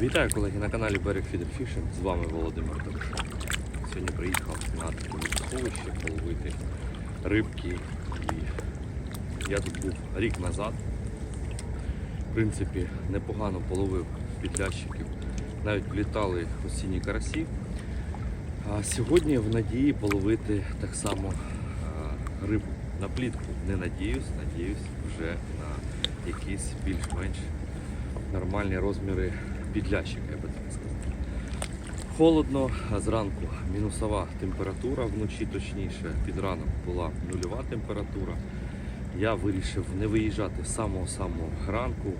Вітаю колеги на каналі Берег Фідер Фішинг. З вами Володимир Добшов. Сьогодні приїхав на таке водосховище половити рибки. І я тут був рік назад. В принципі, непогано половив підлящиків. Навіть влітали осінні карасі. А сьогодні в надії половити так само рибу. На плітку не надіюсь, надіюсь вже на якісь більш-менш нормальні розміри підлящика, я би так сказав. Холодно, зранку мінусова температура, вночі точніше, під ранок була нульова температура. Я вирішив не виїжджати з самого-самого ранку,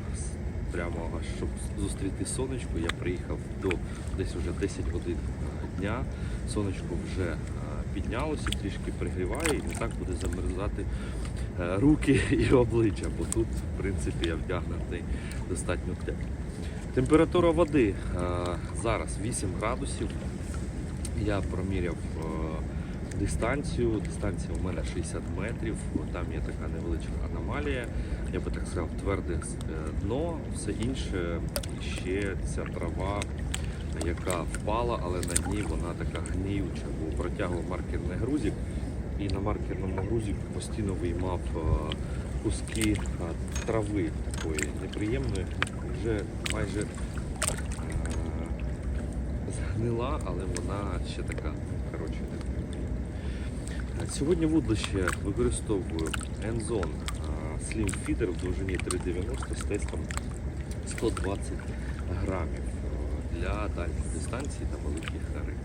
прямо щоб зустріти сонечко. Я приїхав до десь вже 10 годин дня. Сонечко вже е, піднялося, трішки пригріває і не так буде замерзати е, руки і обличчя, бо тут, в принципі, я вдягнутий достатньо тепло. Температура води е, зараз 8 градусів. Я проміряв е, дистанцію. Дистанція у мене 60 метрів. Там є така невеличка аномалія. Я би так сказав, тверде е, дно, все інше ще ця трава, яка впала, але на дні вона така гніюча, бо протягував маркерний грузик. І на маркерному грузику постійно виймав куски е, трави такої неприємної, вже майже е, згнила, але вона ще така, коротше. Е, Сьогодні вудлище використовую Enzone Slim Feeder в довжині 390 з тестом 120 грамів для дальніх дистанцій та великих риб.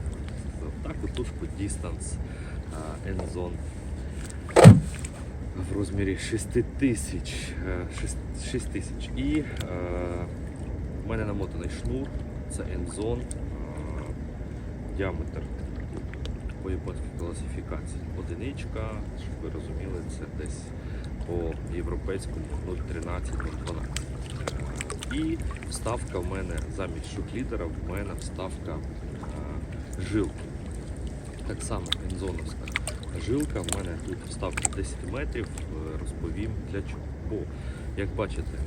Таку тушку Distance Enzone в розмірі 6 тисяч. е, 6 тисяч. І е, в мене намотаний шнур, це Enzone, е, діаметр по японській класифікації. Одиничка, щоб ви розуміли, це десь по європейському 0,13, 0,12. Е, І вставка в мене замість шуклідера, в мене вставка е, жилки. Так само ензоновська жилка. В мене тут вставка 10 метрів. Е, Розповім для чого. Бо, як бачите,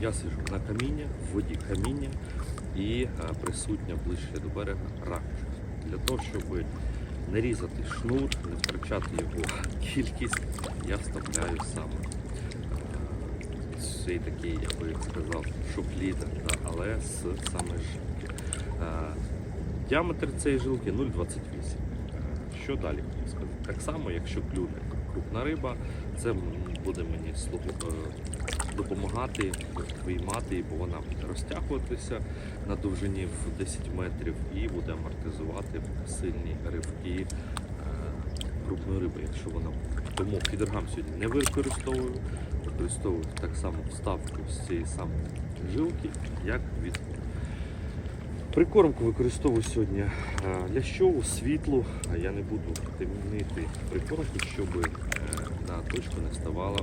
я сижу на каміння, в воді каміння і е, присутня ближче до берега ракушка. Для того, щоб не різати шнур, не втрачати його кількість, я вставляю саме е, цей такий, я би сказав, шуклідер, да, але з саме жилки. Діаметр цієї жилки 0,28. Е, Що далі? Так само, якщо клюне крупна риба, це буде мені е, допомагати виймати, бо вона буде розтягуватися на довжині в 10 метрів і буде амортизувати сильні ривки е, крупної риби, якщо вона. Тому фідергам сьогодні не використовую, використовую так само вставку з цієї самої жилки, як від Прикормку використовую сьогодні е, лящову, світлу, а я не буду темнити прикормку, щоб е, на точку не вставала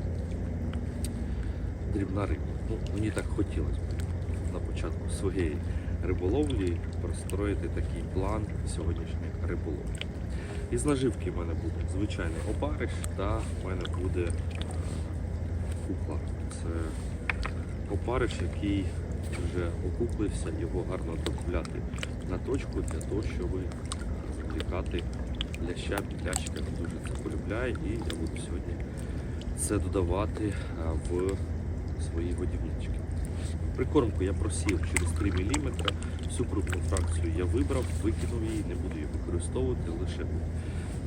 дрібна риба. Ну, мені так хотілося б на початку своєї риболовлі простроїти такий план сьогоднішньої риболовлі. Із наживки в мене буде звичайний опариш та в мене буде е, кукла. Це опариш, який вже окуплився, його гарно докупляти на точку для того, щоб завлікати ляща, підлящика, дуже це полюбляє і я буду сьогодні це додавати в свої годівнички. Прикормку я просів через 3 мм, всю крупну фракцію я вибрав, викинув її, не буду її використовувати, лише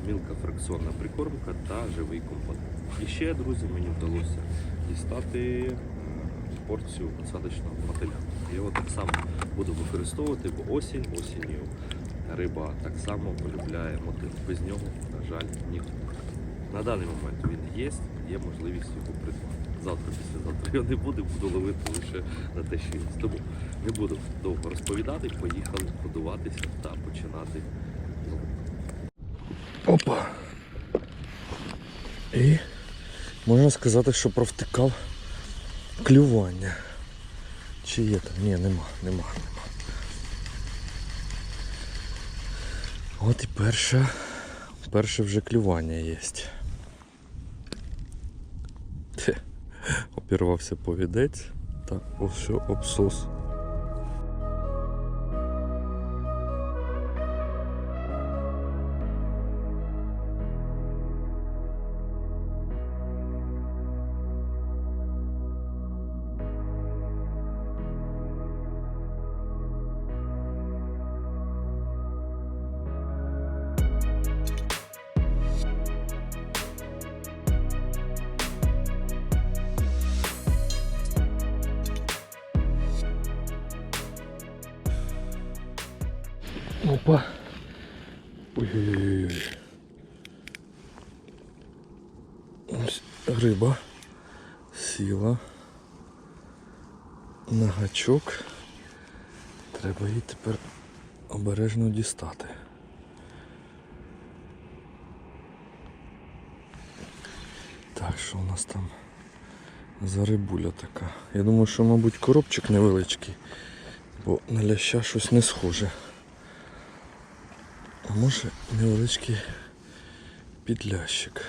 мілка фракціонна прикормка та живий компонент. І ще, друзі, мені вдалося дістати е, порцію посадочного мотиля. Я його так само буду використовувати, бо осінь, осінню риба так само полюбляє мотиль. Без нього, на жаль, ніхто. На даний момент він є, є можливість його придбати. Завтра, післязавтра його не буде, буду ловити лише на те, що є. Тому не буду довго розповідати, поїхали годуватися та починати ловити. Опа. І можна сказати, що провтикав клювання. Чи є там? Ні, нема, нема, нема. От і перше, перше вже клювання є. Опірвався повідець та ось обсос. Що у нас там за рибуля така? Я думаю, що, мабуть, коробчик невеличкий, бо на ляща щось не схоже. А може невеличкий підлящик.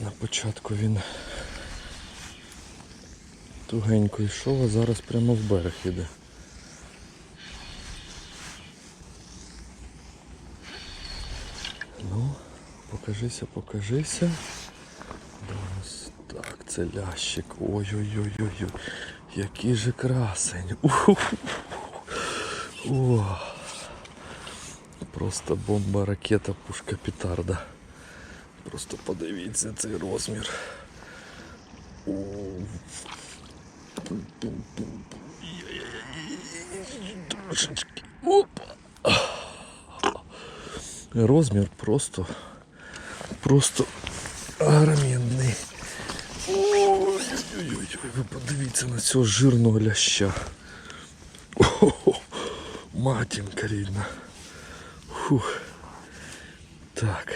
На початку він тугенько йшов, а зараз прямо в берег іде. Ну, покажися, покажися. Так, це лящик. Ой-ой-ой-ой. Який же красень. О. Просто бомба, ракета, пушка, петарда. Просто подивіться цей розмір. О. Трошечки. Опа. Розмір просто, просто огроменний. Ой-ой-ой, ви подивіться на цього жирного ляща. О, матінка рідна. Фух. Так.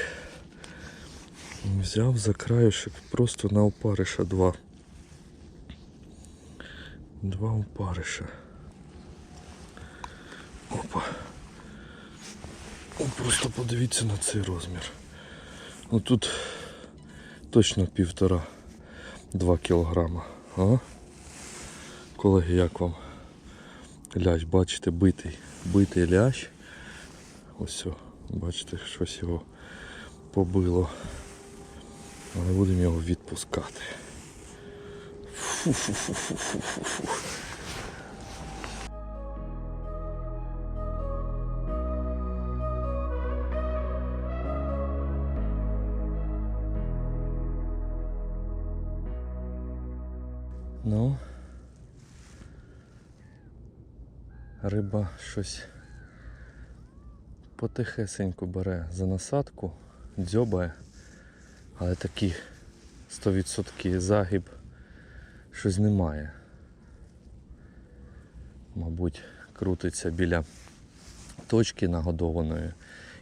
Взяв за краюшек просто на опариша два. Два опариша. Опа. О, просто подивіться на цей розмір. Ну тут точно півтора-два кілограма. А? Колеги, як вам? Лящ, бачите, битий. Битий лящ. Ось, бачите, щось його побило. Але будемо його відпускати. Фу-фу-фу-фу-фу-фу. Риба щось потихесенько бере за насадку, дзьобає, але такий 100% загиб щось немає. Мабуть, крутиться біля точки нагодованої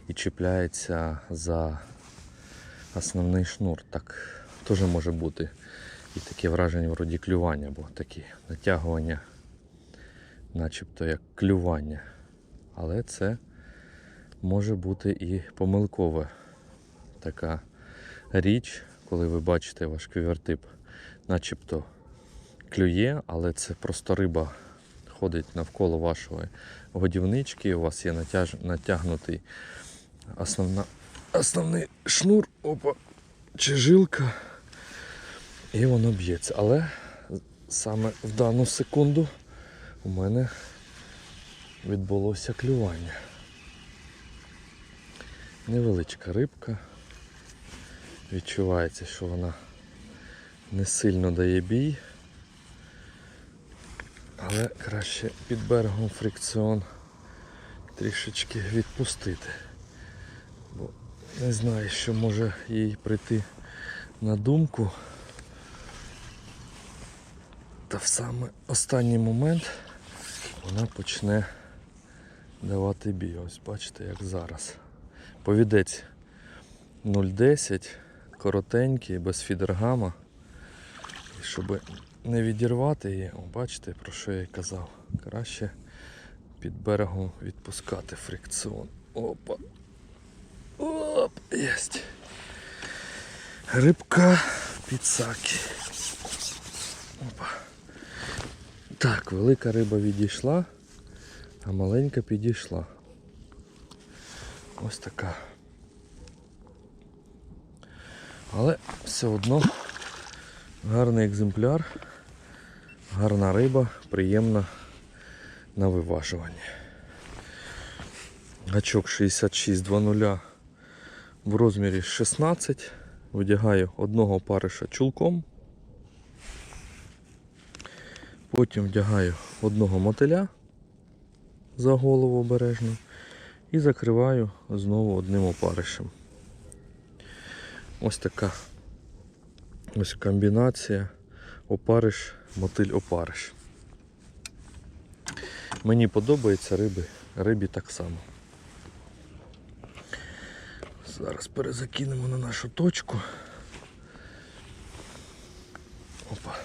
і чіпляється за основний шнур. Так теж може бути. І таке враження вроді клювання, бо такі натягування, начебто як клювання. Але це може бути і помилкова така річ, коли ви бачите ваш квівертип, начебто клює, але це просто риба ходить навколо вашої годівнички, у вас є натяж... натягнутий основна... основний шнур, опа, чи жилка. І воно б'ється. Але саме в дану секунду у мене відбулося клювання. Невеличка рибка. Відчувається, що вона не сильно дає бій. Але краще під берегом фрикціон трішечки відпустити. Бо не знаю, що може їй прийти на думку. Та в саме останній момент вона почне давати бій. Ось бачите, як зараз. Повідець 0,10, коротенький, без фідергама. І щоб не відірвати її, бачите, про що я й казав. Краще під берегом відпускати фрикціон. Опа. Оп, єсть. Рибка в підсакі. Опа. Так, велика риба відійшла, а маленька підійшла. Ось така. Але все одно гарний екземпляр, гарна риба, приємна на виважуванні. Гачок 6620 в розмірі 16. Видягаю одного париша чулком. Потім вдягаю одного мотиля за голову обережно і закриваю знову одним опаришем. Ось така ось комбінація опариш, мотиль опариш. Мені подобається риби, рибі так само. Зараз перезакинемо на нашу точку. Опа.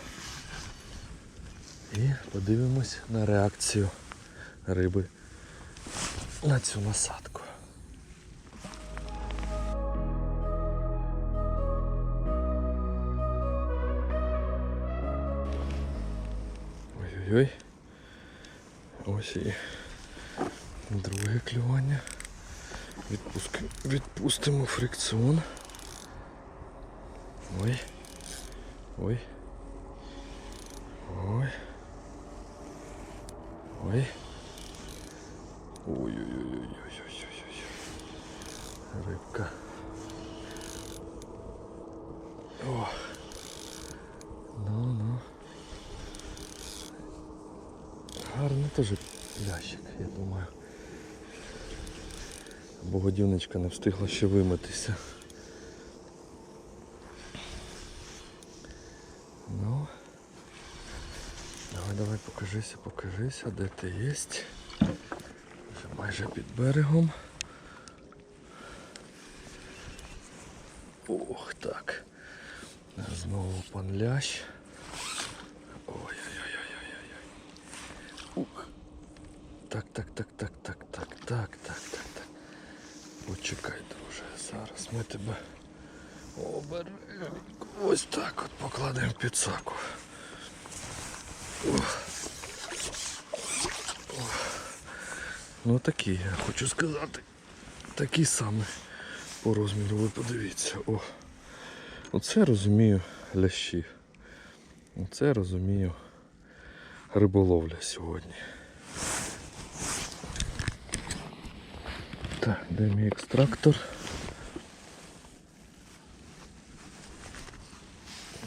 І подивимось на реакцію риби на цю насадку. Ой-ой-ой. Ось і друге клювання. Відпуск... Відпустимо фрикціон. Ой. Ой. Ой. Ой. Ой-ой-ой-ой-ой-ой-ой. Рибка. О. Ну, ну. Гарний теж лящик, я думаю. Бо годівничка не встигла ще вимитися. Покажися, покажися, де ти є. Вже майже під берегом. Ох, так. Знову пан лящ. Ой-ой-ой-ой-ой-ой. Так, так, так, так, так, так, так, так, так, так. Почекай, друже, зараз ми тебе обережно. Ось так от покладемо під саку. Ох. Ну такі, я хочу сказати. Такі саме по розміру, ви подивіться. О. Оце розумію лящі. Оце розумію риболовля сьогодні. Так, де мій екстрактор?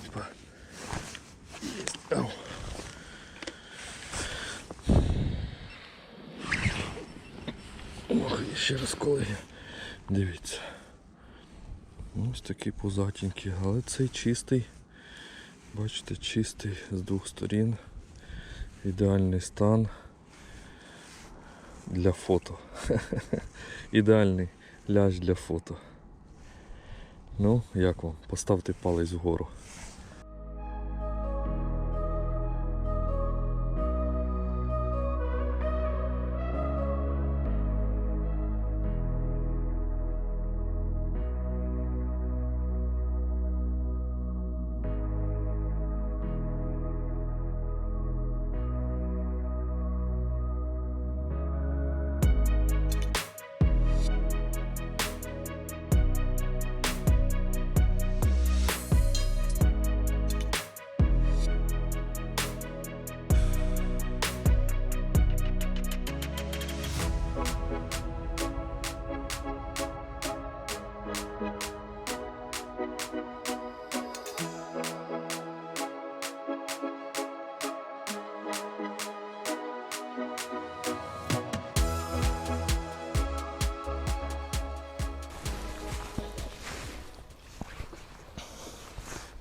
Опа. Єсть. Ау. Ох, і ще раз колеги. Дивіться. Ось такі пузатенькі, але цей чистий. Бачите, чистий з двох сторін. Ідеальний стан для фото. Ідеальний ляж для фото. Ну, як вам? Поставте палець вгору.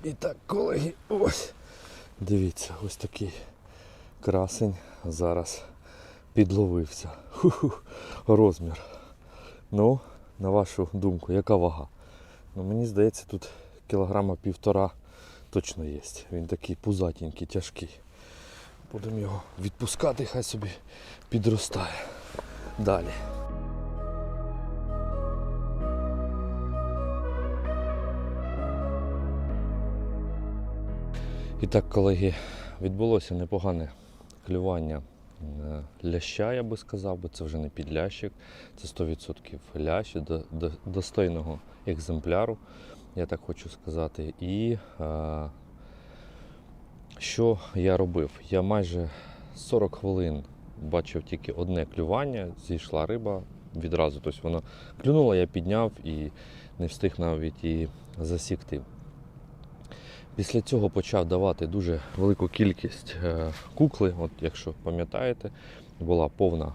І так, колеги, ось. Дивіться, ось такий красень зараз підловився. Ху-ху, розмір. Ну, на вашу думку, яка вага? Ну, мені здається, тут кілограма півтора точно є. Він такий пузатенький, тяжкий. Будемо його відпускати, хай собі підростає. Далі. І так, колеги, відбулося непогане клювання е, ляща, я би сказав, бо це вже не підлящик, це 100% лящ до, до, достойного екземпляру, я так хочу сказати. І е, що я робив? Я майже 40 хвилин бачив тільки одне клювання, зійшла риба відразу. Тобто вона клюнула, я підняв і не встиг навіть її засікти. Після цього почав давати дуже велику кількість е, кукли. От якщо пам'ятаєте, була повна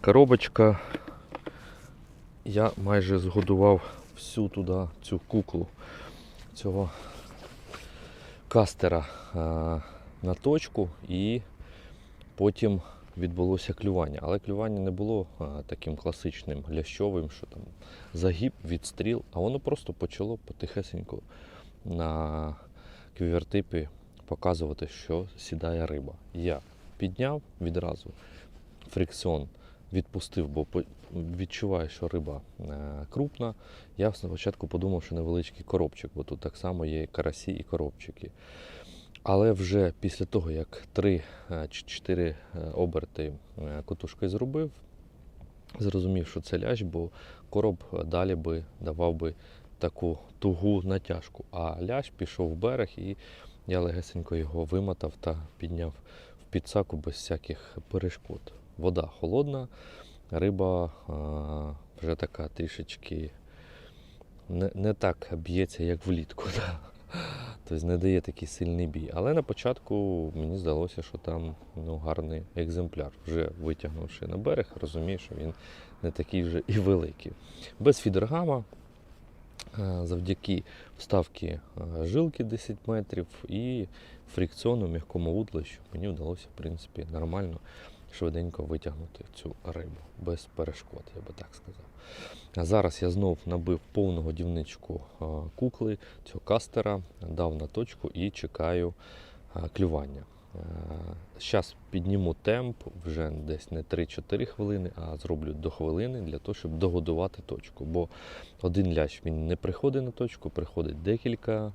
Коробочка. Я майже згодував всю туди цю куклу цього кастера е, на точку і потім відбулося клювання. Але клювання не було е, таким класичним лящовим, що там загиб, відстріл, а воно просто почало потихесеньку на квівертипі показувати, що сідає риба. Я підняв відразу фрикціон відпустив, бо відчуваю, що риба е, крупна. Я спочатку подумав, що невеличкий коробчик, бо тут так само є карасі і коробчики. Але вже після того, як 3-4 оберти е, котушкою зробив, зрозумів, що це лящ, бо короб далі би давав би таку тугу натяжку. А лящ пішов в берег і я легесенько його вимотав та підняв в підсаку без всяких перешкод. Вода холодна, риба а, вже така трішечки не, не так б'ється, як влітку. Да? Тобто не дає такий сильний бій. Але на початку мені здалося, що там ну, гарний екземпляр. Вже витягнувши на берег, розумію, що він не такий вже і великий. Без фідергама, завдяки вставці е, жилки 10 метрів і фрикціону м'якому вудлищу, мені вдалося, в принципі, нормально, швиденько витягнути цю рибу без перешкод, я би так сказав. Зараз я знов набив повну годівничку е, кукли цього кастера, дав на точку і чекаю е, клювання. Зараз підніму темп вже десь не 3-4 хвилини, а зроблю до хвилини для того, щоб догодувати точку. Бо один лящ він не приходить на точку, приходить декілька.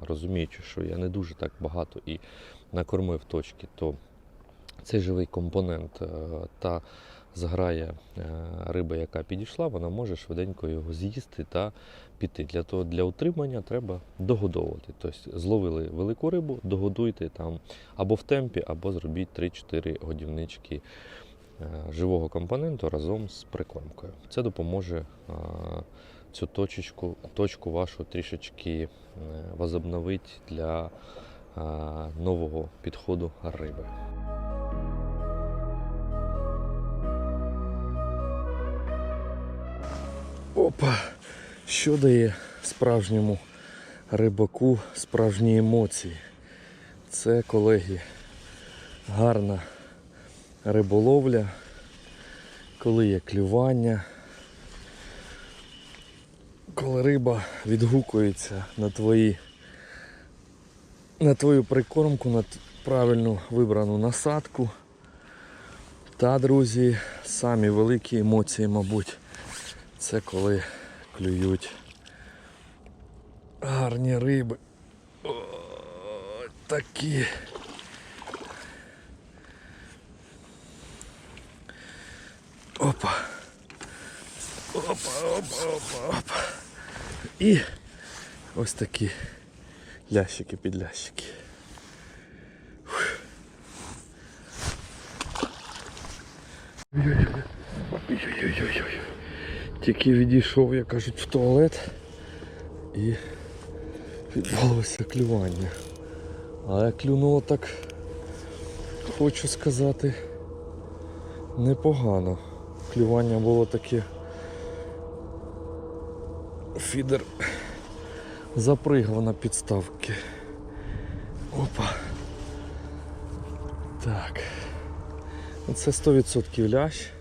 Розуміючи, що я не дуже так багато і накормив точки, то цей живий компонент е, та зграє е, риби, яка підійшла, вона може швиденько його з'їсти та піти. Для того для утримання треба догодовувати. Тобто зловили велику рибу, догодуйте там або в темпі, або зробіть 3-4 годівнички е, живого компоненту разом з прикормкою. Це допоможе е, цю точечку, точку вашу трішечки возобновити для нового підходу риби. Опа! Що дає справжньому рибаку справжні емоції? Це, колеги, гарна риболовля, коли є клювання, коли риба відгукується на твої на твою прикормку, на правильну вибрану насадку. Та, друзі, самі великі емоції, мабуть, це коли клюють гарні риби. О, такі. Опа. Опа, опа, опа, опа. І ось такі лящики під лящики. Тільки відійшов, як кажуть, в туалет і відбулося клювання. Але клюнуло так, хочу сказати, непогано. Клювання було таке. Фідер запригав на підставки. Опа. Так. Це 100% лящ.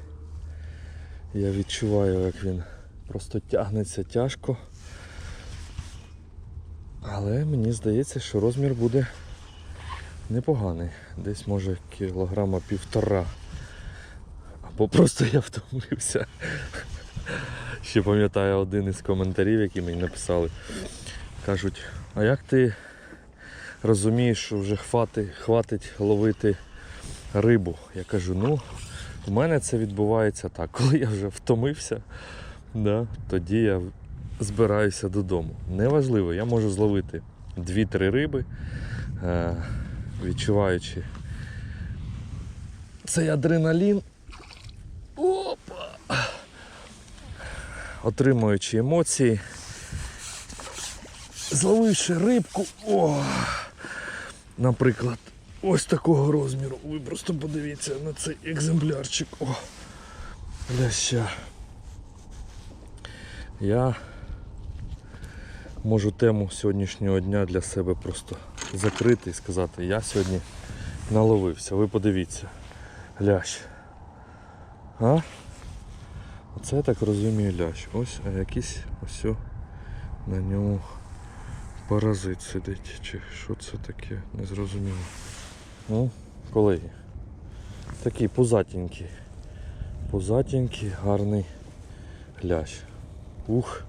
Я відчуваю, як він просто тягнеться тяжко. Але мені здається, що розмір буде непоганий. Десь може кілограма півтора. Або просто я втомився. Ще пам'ятаю один із коментарів, які мені написали. Кажуть, а як ти розумієш, що вже хвати, хватить ловити рибу? Я кажу, ну, у мене це відбувається так. Коли я вже втомився, да, тоді я збираюся додому. Неважливо, я можу зловити 2-3 риби, е, відчуваючи цей адреналін. Опа! Отримуючи емоції. Зловивши рибку, о, наприклад, ось такого розміру. Ви просто подивіться на цей екземплярчик. О, ляща. Я можу тему сьогоднішнього дня для себе просто закрити і сказати, я сьогодні наловився. Ви подивіться. Лящ. А? Оце я так розумію лящ. Ось, а якийсь ось на ньому паразит сидить. Чи що це таке? Не зрозуміло. Ну, колеги. Такий пузатенький. Пузатенький, гарний лящ. Ух,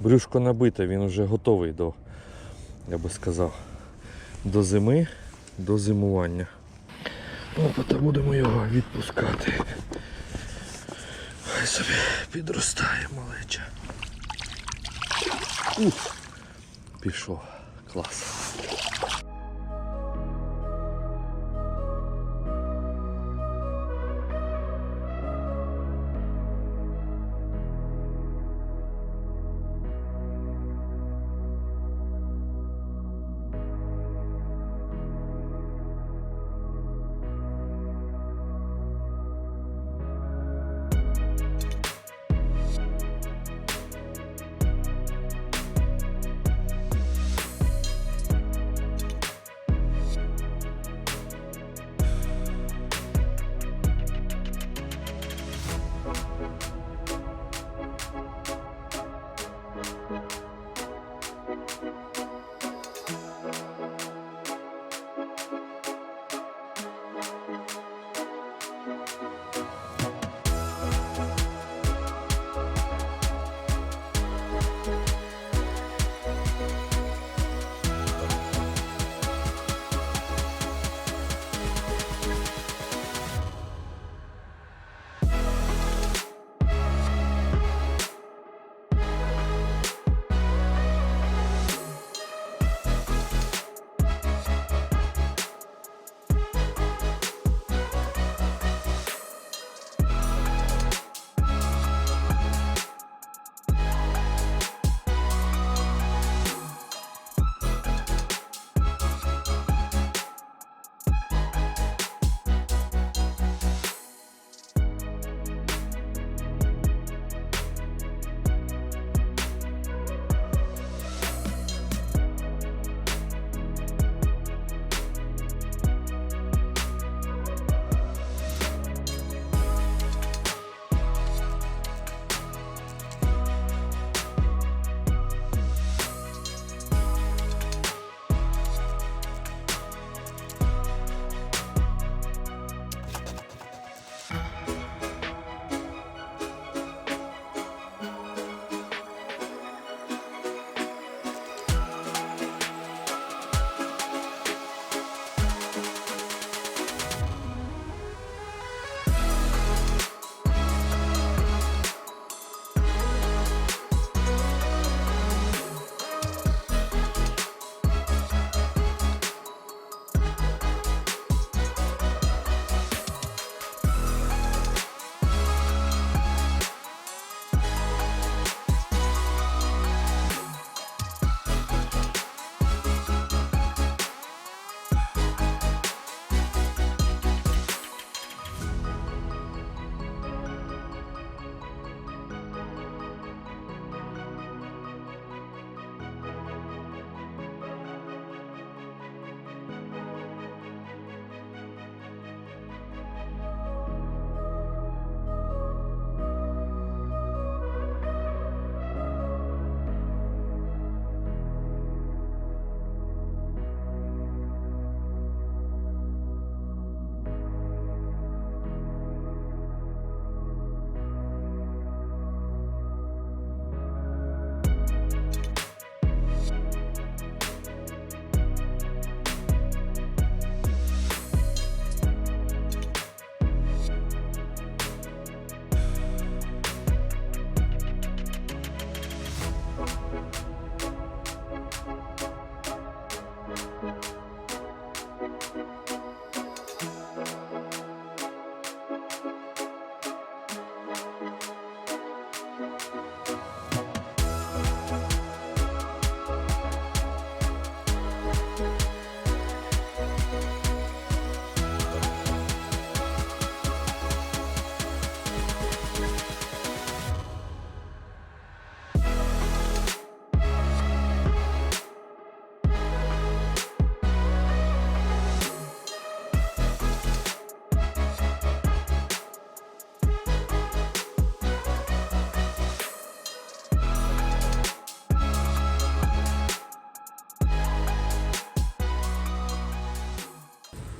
брюшко набите, він вже готовий до, я би сказав, до зими, до зимування. Опа, будемо його відпускати. Хай собі підростає малеча. Ух, пішов. Клас.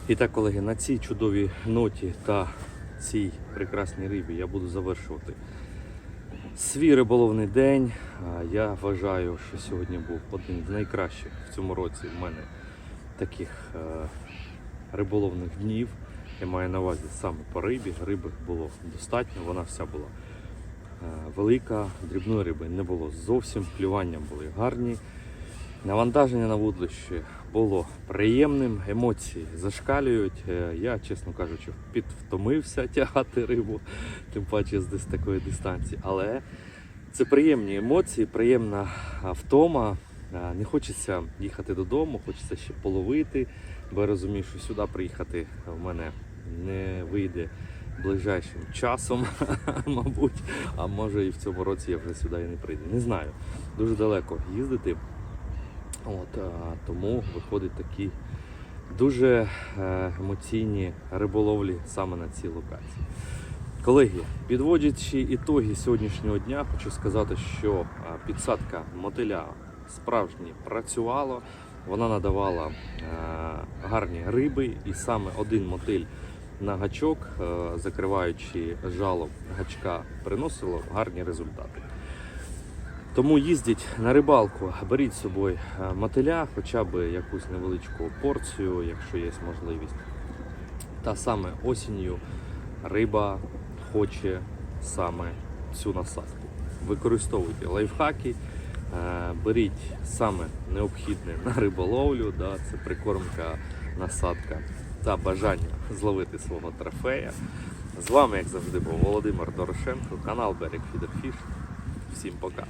І так, колеги, на цій чудовій ноті та цій прекрасній рибі я буду завершувати свій риболовний день. Я вважаю, що сьогодні був один з найкращих в цьому році в мене таких е, риболовних днів. Я маю на увазі саме по рибі. Риби було достатньо, вона вся була е, велика, дрібної риби не було зовсім, клювання були гарні. Навантаження на вудлище було приємним, емоції зашкалюють. Е, Я, чесно кажучи, підвтомився тягати рибу, тим паче з десь такої дистанції. Але це приємні емоції, приємна втома. Не хочеться їхати додому, хочеться ще половити, бо я розумію, що сюди приїхати в мене не вийде ближайшим часом, мабуть. А може і в цьому році я вже сюди і не прийду. Не знаю. Дуже далеко їздити. От, тому виходить такі дуже е, емоційні риболовлі саме на цій локації. Колеги, підводячи ітоги сьогоднішнього дня, хочу сказати, що підсадка мотиля справжні працювала. Вона надавала е, гарні риби, і саме один мотиль на гачок, е, закриваючи жало гачка, приносило гарні результати. Тому їздіть на рибалку, беріть з собою е, мотиля, хоча б якусь невеличку порцію, якщо є можливість. Та саме осінню риба хоче саме цю насадку. Використовуйте лайфхаки, е, беріть саме необхідне на риболовлю, да, це прикормка, насадка та бажання зловити свого трофея. З вами, як завжди, був Володимир Дорошенко, канал Берег Фідерфіш. Всім пока.